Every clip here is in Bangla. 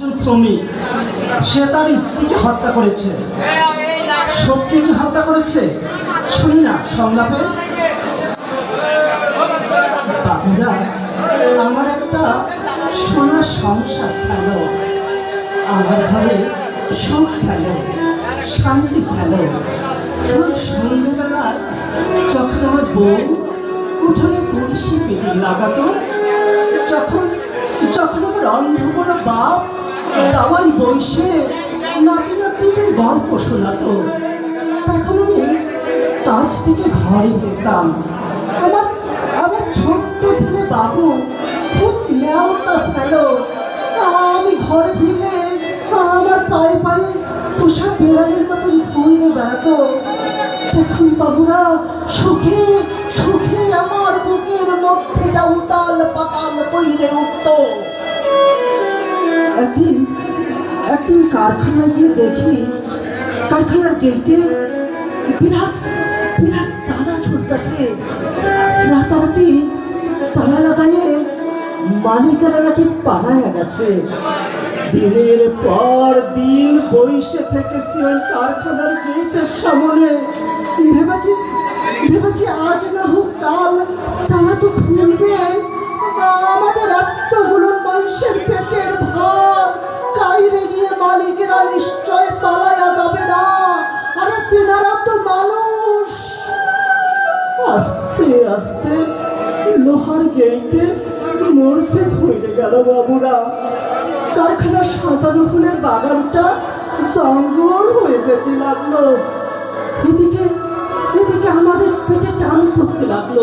একজন শ্রমিক, সে তার স্ত্রীকে হত্যা করেছে। সত্যি কি হত্যা করেছে? শুনি না, সংলাপে। বাবুরা, আমার একটা সোনার সংসার আমার ঘরে সুখ ছিল শান্তি ছিল রোজ সন্ধ্যেবেলায় যখন আমার বউ উঠোনে তুলসী পেতে লাগাতো, যখন যখন আমার অন্ধ বাপ দাওয়াই বইসে নাতি নাতিদের গল্প শোনাতো তখন আমি কাজ থেকে ঘরে ফিরতাম। আমার আমার ছোট্ট ছেলে বাবু খুব ন্যাওটা ছিল আমি ঘরে ফিরলে আমার পায়ে পায়ে পোষা বেড়ালের মতন ঘুরে বেড়াতো। তখন বাবুরা, সুখে একদিন একদিন কারখানায় গিয়ে দেখি, কারখানার গেটে বিরাট বিরাট তালা ঝুলতেছে। রাতারাতি তালা লাগাইয়ে মালিকেরা নাকি পালায় গেছে। দিনের পর দিন বইসে থেকেছি ওই কারখানার গেটের সামনে। ভেবেছি ভেবেছি আজ না হোক কাল আস্তে লোহার গেটে মসজিদ হয়ে গেল বাবুরা। কারখানার সাজানো ফুলের বাগানটা জঙ্গল হয়ে যেতে লাগল। এদিকে এদিকে আমাদের পেটে টান পড়তে লাগল।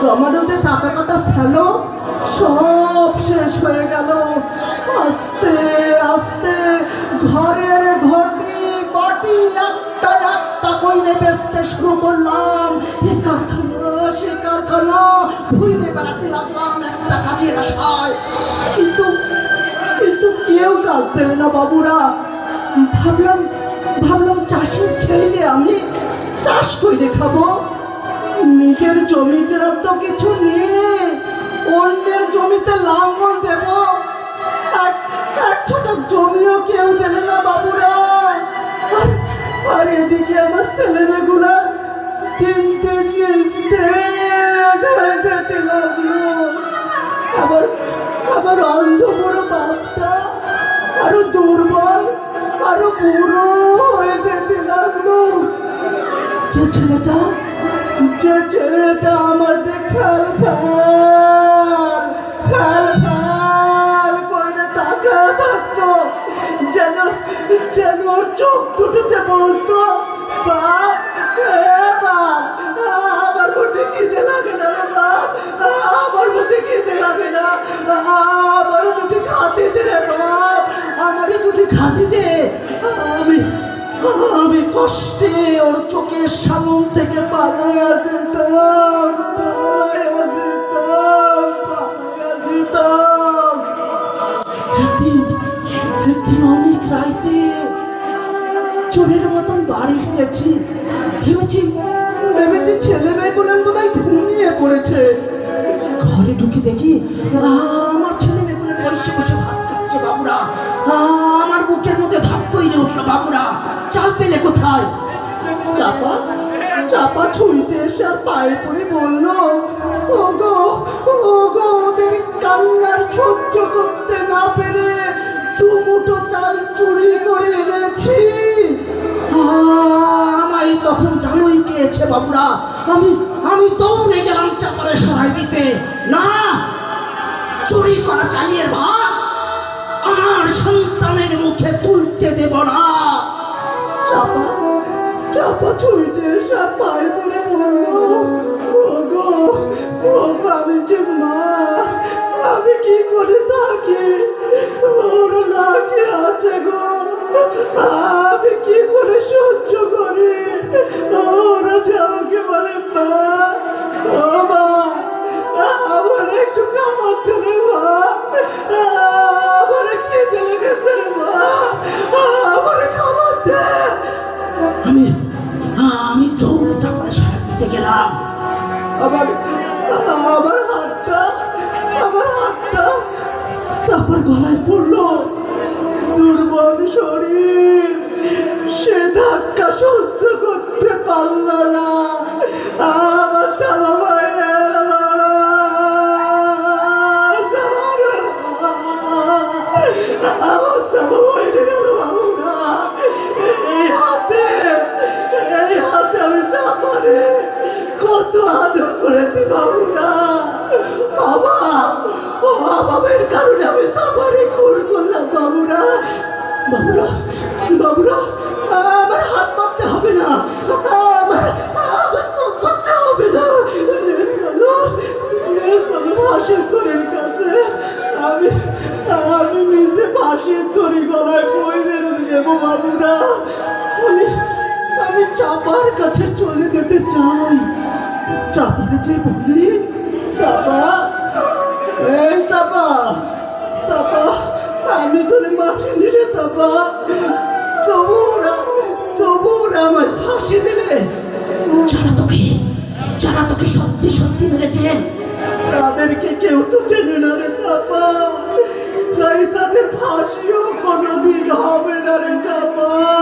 জমানোতে টাকা কাটা ছিল সব শেষ হয়ে গেল। আস্তে আস্তে, ঘরের ঘটি, বাটি একটা একটা কইরে বেচতে শুরু করলাম। বেড়াতে লাগলাম, একটা কাজের আশায়। কিন্তু কিন্তু কেউ কাজ দেবে না বাবুরা। ভাবলাম ভাবলাম চাষের ছেলে আমি চাষ করে খাব। নিজের জমিটা তো কিছু নেই। অন্যের জমিতে লাঙ্গল দেব। এক এক ছোট জমিও কেউ দেবে না বাবুরা। আর এদিকে আমার ছেলেমেয়েগুলা তিন যে ছেলেটা যে ছেলেটা ওর চোখের সামন থেকে একদিন অনেক রাইতে চোরের মতন বাড়ি ফিরেছি, ভেবেছি ভেবেছি ছেলে মেয়েগুলো বোধ হয় ঘুমিয়ে পড়েছে। ঘরে ঢুকে দেখি আমার ছেলে মেয়েগুলো বসে বসে ভাত খাচ্ছে বাবুরা। আমার বুকের মধ্যে ভাত তৈরি উঠল বাবুরা। চাল পেলে কোথায়? চাপা চাপা ছুঁইতে এসে আর পায়ে পড়ে বলল, ওগো ওগো, ওদের কান্নার সহ্য করতে না পেরে দু মুঠো চাল চুরি করে এনেছি। আমায় তখন ডানুই গিয়েছে বাবুরা। আমি আমি দৌড়ে গেলাম চাপারে সরাই দিতে। না, চুরি করা চালিয়ে ভাত আমার সন্তানের মুখে তুলতে দেব না। চাপা চাপা ছুঁইতে সব পায়ে পড়ে বলল ওগো ওগো আমি যে আমি আমি দৌড়ে তারপরে সারা দিতে গেলাম। আমার আমার হাতটা আমার হাতটা সাপার গলায় পড়ল। দুর্বল বাবার কারণে আমি সাফারি খুন করলাম বাবুরা বাবুরা বাবুরা, আমার হাত পাততে হবে না। না। কাছে। আমি গলায় বই বাবুরা। চাপার কাছে চলে যেতে চাই। চাপারে যে বলি এই সাপা সাপা আমি তোর মারিনি রে সাপা তবু ওরা তবু ওরা আমার ফাঁসি দিলে যারা তোকে যারা তোকে সত্যি সত্যি মেরেছে, তাদেরকে কেউ তো চেনে না রে সাপা তাই তাদের ফাঁসিও কোনোদিন না রে চাপা